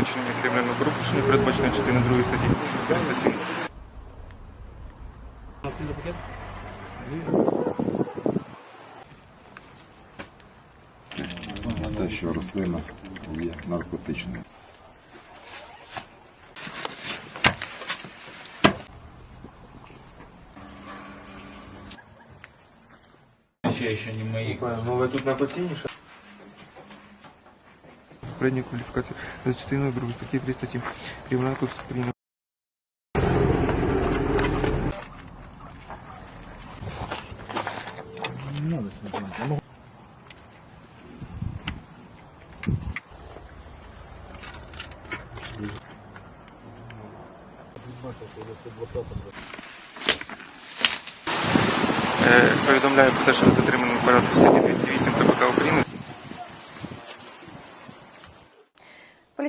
факту чинення кримінального правопорушення, передбачено частиною 2 статті 307. Наслідний пакет? на те, що рослина є наркотичною. Ще ще не мої. Ну, але тут найпоцінніше. Попередня кваліфікація за частиною 2 статті 307. Кримінального кодексу України. Е, Повідомляю про те, що ви затримані в порядку статті 208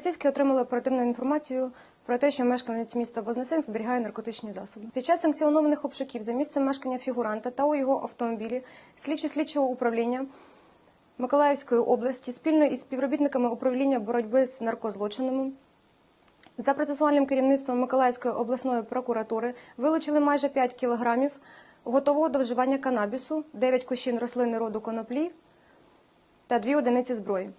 Поліцейські отримали оперативну інформацію про те, що мешканець міста Вознесенськ зберігає наркотичні засоби. Під час санкціонованих обшуків за місцем мешкання фігуранта та у його автомобілі слідчі слідчого управління Миколаївської області спільно із співробітниками управління боротьби з наркозлочинами за процесуальним керівництвом Миколаївської обласної прокуратури вилучили майже 5 кілограмів готового до вживання канабісу, 9 кущин рослини роду коноплі та 2 одиниці зброї.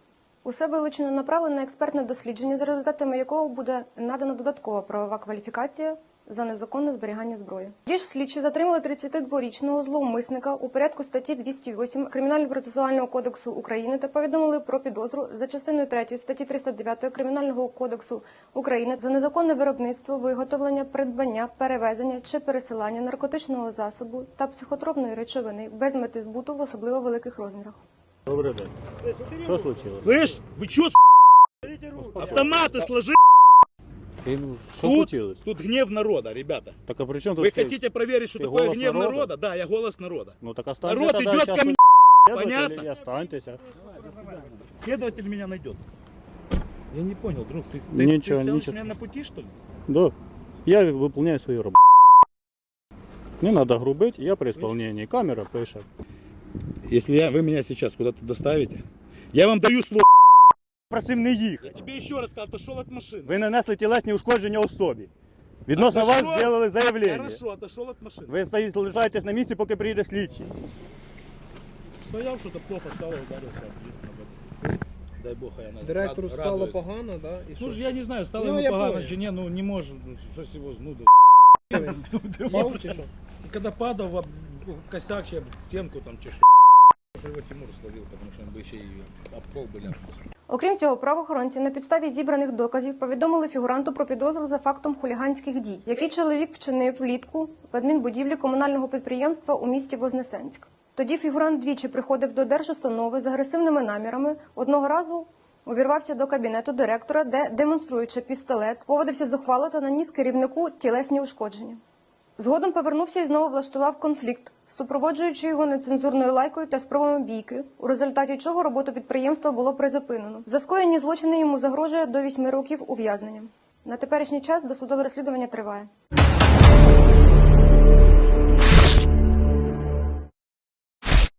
Усе вилучено направлено на експертне дослідження, за результатами якого буде надана додаткова правова кваліфікація за незаконне зберігання зброї. Ті слідчі затримали 32-річного зловмисника у порядку статті 208 Кримінально-процесуального кодексу України та повідомили про підозру за частиною 3 статті 309 Кримінального кодексу України за незаконне виробництво, виготовлення, придбання, перевезення чи пересилання наркотичного засобу та психотропної речовини без мети збуту в особливо великих розмірах. Добрий день. Що случилось? Слышь, вы чё, с***? Автоматы сложи! Ну, Що Тут, случилось? тут гнев народа, ребята. Так а при чому тут Вы ти? хотите проверить, что ты такое голос гнев народа? народа? Да, я голос народа. Ну так останьтеся Народ тоді, идет щас ко мне, понятно? і останьтеся. Следователь меня найдет. Я не понял, друг, ты, ты, Ничего, ты ничего. меня на пути, что ли? Да. Я выполняю свою роботу. Не надо грубить, я при исполнении. Камера пише. Если я, вы меня сейчас куда-то доставите, я вам даю слово. Просив не їхати. Я тебе еще раз сказал, отошел от машины. Ви нанесли тілесні ушкодження особі. Відносно А то вас що? зробили заявлення. Хорошо, отошел от машины. Ви стоїте, лишаєтесь на місці, поки приїде слідчий. Стоял что-то плохо, стало, ударился. Дай бог, я на- Директору рад- стало радуется. погано, да? І що? Ну ж я не знаю, стало Ну, ему я погано понял. чи ні, ну не може, ну щось його знудить. Мав чи що? Когда падал в об- косяк, ще об стенку там чи що. Що його Тимур словив, тому що він би ще й об. Окрім цього, правоохоронці на підставі зібраних доказів повідомили фігуранту про підозру за фактом хуліганських дій, який чоловік вчинив влітку в адмінбудівлі комунального підприємства у місті Вознесенськ. Тоді фігурант двічі приходив до держустанови з агресивними намірами. Одного разу увірвався до кабінету директора, де, демонструючи пістолет, поводився зухвало та наніс керівнику тілесні ушкодження. Згодом повернувся і знову влаштував конфлікт, супроводжуючи його нецензурною лайкою та спробами бійки, у результаті чого роботу підприємства було призупинено. За скоєні злочини йому загрожує до 8 років ув'язнення. На теперішній час досудове розслідування триває.